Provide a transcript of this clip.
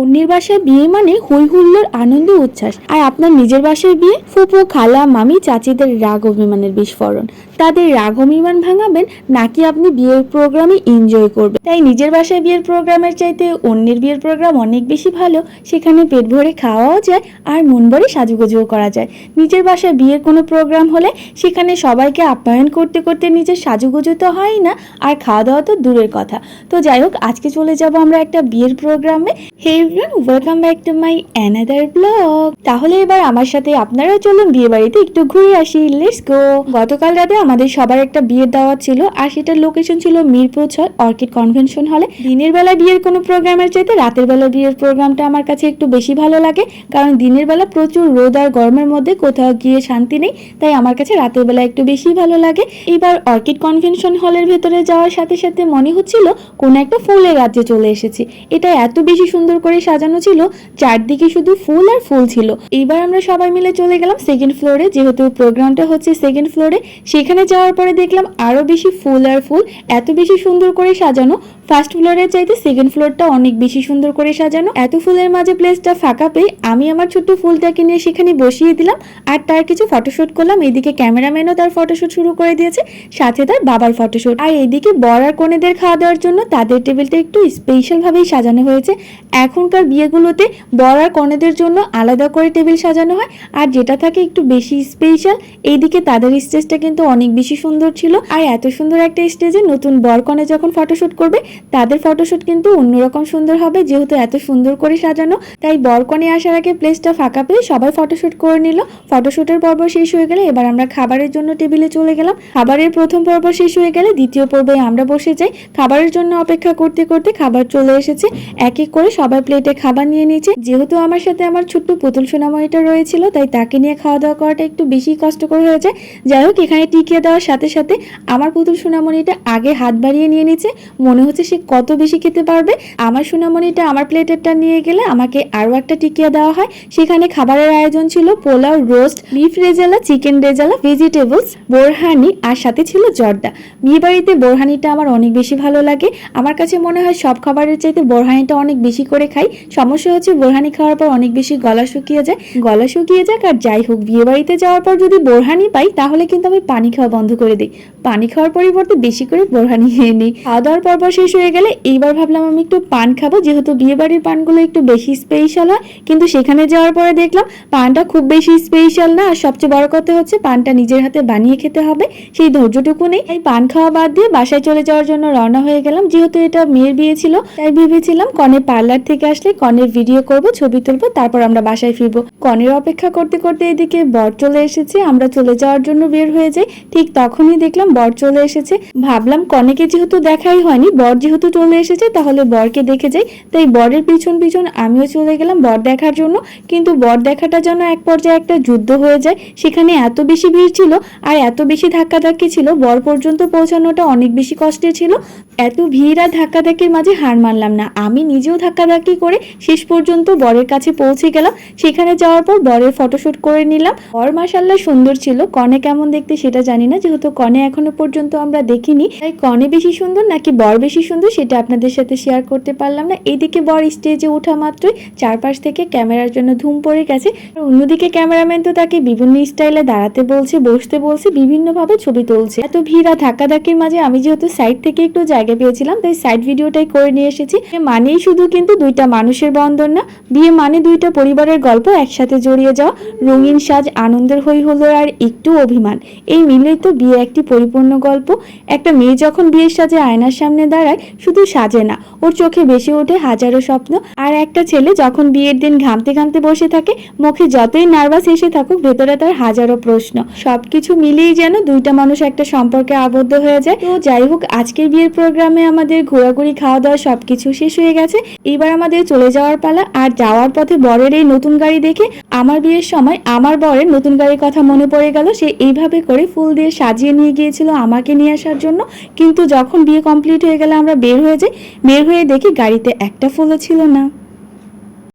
অন্যের বাসায় বিয়ে মানে হই হুল্লোর আনন্দ উচ্ছ্বাস। আর আপনার নিজের বাসায় বিয়ে ফুপু, খালা, মামি, চাচিদের রাগ অভিমানের বিস্ফোরণ। তাদের রাগ অভিমান ভাঙাবেন, নাকি আপনি বিয়ের প্রোগ্রামে এনজয় করবেন? তাই নিজের বাসায় বিয়ের প্রোগ্রামের চাইতে অন্যের বিয়ের প্রোগ্রাম অনেক বেশি ভালো। সেখানে পেট ভরে খাওয়াও যায় আর মন ভরে সাজুগুজুও করা যায়। নিজের বাসায় বিয়ের কোনো প্রোগ্রাম হলে সেখানে সবাইকে আপ্যায়ন করতে করতে নিজের সাজুগুজু তো হয়ই না, আর খাওয়া দাওয়া তো দূরের কথা। তো যাই হোক, আজকে চলে যাব আমরা একটা বিয়ের প্রোগ্রামে hey welcome back to my another blog তাহলে এবার আমার সাথে আপনারা চলুন বিয়ে বাড়িতে একটু ঘুরে আসি। লেটস গো গতকাল রাতে আমাদের সবার একটা বিয়ের দাওয়াত ছিল, আর সেটার লোকেশন ছিল মিরপুর ছয় অর্কিড কনভেনশন হলে দিনের বেলা বিয়ের কোনো প্রোগ্রামের চাইতে রাতের বেলা বিয়ের প্রোগ্রামটা আমার কাছে একটু বেশি ভালো লাগে, কারণ দিনের বেলা প্রচুর রোদ আর গরমের মধ্যে কোথাও গিয়ে শান্তি নেই, তাই আমার কাছে রাতের বেলা একটু বেশি ভালো লাগে। এবার অর্কিড কনভেনশন হলের ভেতরে যাওয়ার সাথে সাথে মনে হচ্ছিল কোন একটা ফুলের রাজ্যে চলে এসেছি। এটা এত বেশি সুন্দর করে সাজানো ছিল, চারদিকে শুধু ফুল আর ফুল ছিল। এইবার আমরা সবাই মিলে চলে গেলাম সেকেন্ড ফ্লোরে যেহেতু প্রোগ্রামটা হচ্ছে সেকেন্ড ফ্লোরে সেখানে যাওয়ার পরে দেখলাম আরও বেশি ফুল আর ফুল, এত বেশি সুন্দর করে সাজানো। ফার্স্ট ফ্লোরের চাইতে সেকেন্ড ফ্লোরটা অনেক বেশি সুন্দর করে সাজানো। এত ফুলের মাঝে প্লেসটা ফাঁকা পেয়ে আমি আমার ছোট্ট ফুলটাকে নিয়ে সেখানে বসিয়ে দিলাম। আর তার কিছু ফটোশ্যুট করলাম। এইদিকে ক্যামেরাম্যানও তার ফটোশ্যুট শুরু করে দিয়েছে, সাথে তার বাবার ফটোশ্যুট আর এইদিকে বর আর কনেদের খাওয়া দাওয়ার জন্য তাদের টেবিলটা একটু স্পেশাল ভাবেই সাজানো হয়েছে। এখনকার বিয়েগুলোতে বর আর কনেদের জন্য আলাদা করে টেবিল সাজানো হয়। আর যেটা থাকে একটু বেশি স্পেশাল এইদিকে তাদের স্টেজটা কিন্তু অনেক বেশি সুন্দর ছিল। আর এত সুন্দর একটা স্টেজে নতুন বর কনে যখন ফটোশুট করবে, তাদের ফটোশুট কিন্তু অন্যরকম সুন্দর হবে। যেহেতু এত সুন্দর করে সাজানো, তাই বরকনে আসার আগে প্লেসটা ফাঁকা পেয়ে সবাই ফটোশুট করে নিল। ফটোশুটের পর্ব শেষ হয়ে গেলে এবার আমরা খাবারের জন্য টেবিলে চলে গেলাম। খাবারের প্রথম পর্ব শেষ হয়ে গেলে দ্বিতীয় পর্বে আমরা বসে যাই। খাবারের জন্য অপেক্ষা করতে করতে খাবার চলে এসেছে। এক এক করে সবাই প্লেটে খাবার নিয়ে নিয়েছে যেহেতু আমার সাথে আমার ছোট্ট পুতুল সোনামণিটা রয়েছিল, তাই তাকে নিয়ে খাওয়া দাওয়া করাটা একটু বেশি কষ্টকর হয়ে যায় যাই হোক, এখানে টিকিয়ে দেওয়ার সাথে সাথে আমার পুতুল সোনামণিটা আগে হাত বাড়িয়ে নিয়ে নিচ্ছে মনে হচ্ছে সে কত বেশি খেতে পারবে। আমার সোনামণিটা আমার প্লেটেরটা নিয়ে গেলে আমাকে আরও একটা টিকিয়া দেওয়া হয়। সেখানে খাবারের আয়োজন ছিল pulao roast, beef rezala, chicken rezala, vegetables, borhani আর সাথে ছিল জর্দা। বিয়ে বাড়িতে বোরহানিটা আমার অনেক বেশি ভালো লাগে। আমার কাছে মনে হয় সব খাবারের চাইতে বোরহানিটা অনেক বেশি করে খাই। সমস্যা হচ্ছে বোরহানি খাওয়ার পর অনেক বেশি গলা শুকিয়ে যায়। গলা শুকিয়ে যাক আর যাই হোক, বিয়ে বাড়িতে যাওয়ার পর যদি বোরহানি পাই, তাহলে কিন্তু আমি পানি খাওয়া বন্ধ করে দিই। পানি খাওয়ার পরিবর্তে বেশি করে বোরহানি খেয়ে নিই। খাওয়া দাওয়ার পর্ব শেষ হয়ে গেলে এইবার ভাবলাম আমি একটু পান খাব। যেহেতু বিয়ে বাড়ির পানগুলো একটু বেশি স্পেশাল হয়, কিন্তু সেখানে যাওয়ার পরে দেখলাম পানটা খুব বেশি স্পেশাল না। আর সবচেয়ে বড় কথা হচ্ছে পানটা নিজের হাতে বানিয়ে খেতে হবে। সেই ধৈর্যটুকু নেই। তাই পান খাওয়া বাদ দিয়ে বাসায় চলে যাওয়ার জন্য রওনা হয়ে গেলাম। যেহেতু এটা মেয়ের বিয়ে ছিল, তাই ভেবেছিলাম কনের পার্লার থেকে আসলে কনের ভিডিও করব, ছবি তুলবো, তারপর আমরা বাসায় ফিরবো। কনের অপেক্ষা করতে করতে এদিকে বর চলে এসেছে। আমরা চলে যাওয়ার জন্য বের হয়ে যাই। ঠিক তখনই দেখলাম বর চলে এসেছে। ভাবলাম, কনেকে যেহেতু দেখাই হয়নি, বর যেহেতু চলে এসেছে, তাহলে বরকে দেখে যাই। তাই বরের পিছন পিছন আমিও চলে গেলাম বর দেখার জন্য। কিন্তু বর দেখাটা যেন এক পর্যায়ে একটা যুদ্ধ হয়ে যায়। সেখানে এত বেশি ভিড় ছিল আর এত বেশি ধাক্কাধাক্কি ছিল, বর পর্যন্ত পৌঁছানোটা অনেক বেশি কষ্টের ছিল। এত ভিড় আর ধাক্কাধাক্কির মাঝে হার মানলাম না। আমি নিজেও ধাক্কাধাক্কি করে শেষ পর্যন্ত বরের কাছে পৌঁছে গেলাম। সেখানে যাওয়ার পর বরের ফটোশুট করে নিলাম। বর মাসাল্লাহ সুন্দর ছিল। কনে কেমন দেখতে সেটা জানি না যেহেতু কনে এখনও পর্যন্ত আমরা দেখিনি। তাই কনে বেশি সুন্দর নাকি বর বেশি সুন্দর সেটা আপনাদের সাথে শেয়ার করতে পারলাম না। এইদিকে বর স্টেজে ওঠা মাত্রই চারপাশ থেকে ক্যামেরার জন্য ধুম পড়ে গেছে। অন্যদিকে ক্যামেরাম্যান তো তাকে বিভিন্ন স্টাইলে দাঁড়াতে বলছে, বসতে বলছে, বিভিন্নভাবে ছবি তুলছে। এত ভিড় আর ধাক্কাধাক্কির মাঝে আমি যেহেতু সাইড থেকে একটু জায়গা পেয়েছিলাম, তাই সাইড ভিডিওটাই করে নিয়ে এসেছি। মানেই শুধু কিন্তু দুইটা মানুষের বন্ধন না, বিয়ে মানে দুইটা পরিবারের গল্প একসাথে জড়িয়ে যাওয়া, রঙিন সাজ, আনন্দের হই হলো আর একটু অভিমান। এই মিলেই তো বিয়ে একটি পরিপূর্ণ গল্প। একটা মেয়ে যখন বিয়ের সাজে আয়নার সামনে দাঁড়ায়, শুধু সাজে না, ওর চোখে বেশি ওঠে হাজারো স্বপ্ন। আর একটা ছেলে যখন বিয়ের দিন ঘামতে ঘামতে বসে থাকে, মুখে যতই নার্ভাস এসে থাকুক, ভেতরে তার হাজারো প্রশ্ন। সবকিছু মিলিয়েই যেন দুইটা মানুষ একটা সম্পর্কে আবদ্ধ হয়ে যায়। তো যাই হোক, আজকের বিয়ের প্রোগ্রামে আমাদের ঘোরাঘুরি খাওয়া দাওয়া সবকিছু শেষ হয়ে গেছে। এবার আমাদের চলে যাওয়ার পালা। আর যাওয়ার পথে বরের এই নতুন গাড়ি দেখে আমার বিয়ের সময় আমার বরের নতুন গাড়ির কথা মনে পড়ে গেল। সে এইভাবে করে ফুল দিয়ে সাজিয়ে নিয়ে গিয়েছিল আমাকে নিয়ে আসার জন্য। কিন্তু যখন বিয়ে কমপ্লিট হয়ে গেলে আমরা বের হয়ে যাই, বের হয়ে দেখি গাড়িতে একটা ফুলও ছিল না।